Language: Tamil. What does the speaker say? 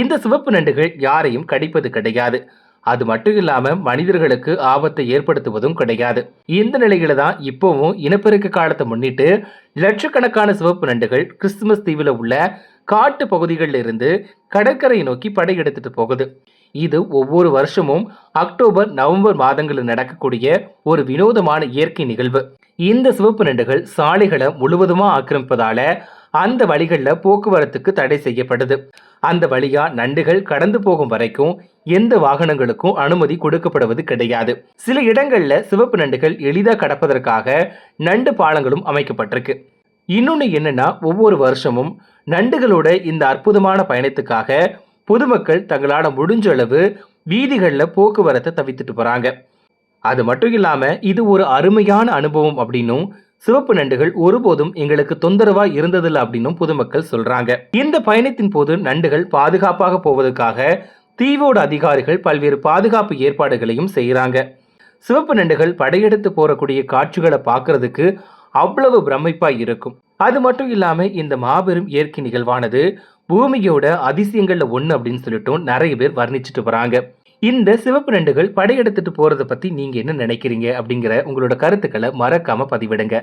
இந்த சிவப்பு நண்டுகள் யாரையும் கடிப்பது கிடையாது. அது மட்டும் இல்லாமல் மனிதர்களுக்கு ஆபத்தை ஏற்படுத்துவதும் கிடையாது. இந்த நிலையில தான் இப்போவும் இனப்பெருக்க காலத்தை முன்னிட்டு லட்சக்கணக்கான சிவப்பு நண்டுகள் கிறிஸ்துமஸ் தீவில் உள்ள காட்டு பகுதிகளில் இருந்து கடற்கரையை நோக்கி படையெடுத்துட்டு போகுது. இது ஒவ்வொரு வருஷமும் அக்டோபர் நவம்பர் மாதங்களில் நடக்கக்கூடிய ஒரு வினோதமான இயற்கை நிகழ்வு. இந்த சிவப்பு நண்டுகள் சாலைகளை முழுவதுமா ஆக்கிரமிப்பதால அந்த வழிகளில் போக்குவரத்துக்கு தடை செய்யப்படுது. அந்த வழியா நண்டுகள் கடந்து போகும் வரைக்கும் எந்த வாகனங்களுக்கும் அனுமதி கொடுக்கப்படுவது கிடையாது. சில இடங்களில் சிவப்பு நண்டுகள் எளிதாக கடப்பதற்காக நண்டு பாலங்களும் அமைக்கப்பட்டிருக்கு. இன்னொன்று என்னன்னா ஒவ்வொரு வருஷமும் நண்டுகளோட இந்த அற்புதமான பயணத்துக்காக பொதுமக்கள் தங்களால் முடிஞ்ச அளவு வீதிகளில் போக்குவரத்தை தவித்துட்டு போகிறாங்க அது மட்டும் இல்லாமல் இது ஒரு அருமையான அனுபவம் அப்படின்னும் சிவப்பு நண்டுகள் ஒருபோதும் எங்களுக்கு தொந்தரவா இருந்ததில்லை அப்படின்னும் பொதுமக்கள் சொல்றாங்க. இந்த பயணத்தின் போது நண்டுகள் பாதுகாப்பாக போவதற்காக தீவோட அதிகாரிகள் பல்வேறு பாதுகாப்பு ஏற்பாடுகளையும் செய்கிறாங்க சிவப்பு நண்டுகள் படையெடுத்து போறக்கூடிய காட்சிகளை பார்க்கறதுக்கு அவ்வளவு பிரமிப்பா இருக்கும். அது மட்டும் இல்லாம இந்த மாபெரும் இயற்கை நிகழ்வானது பூமியோட அதிசயங்கள்ல ஒன்று அப்படின்னு சொல்லிட்டும் நிறைய பேர் வர்ணிச்சுட்டு வராங்க. இந்த சிவப்பு நண்டுகள் படையெடுத்துட்டு போறதை பத்தி நீங்க என்ன நினைக்கிறீங்க அப்படிங்கிற உங்களோட கருத்துக்களை மறக்காம பதிவிடுங்க.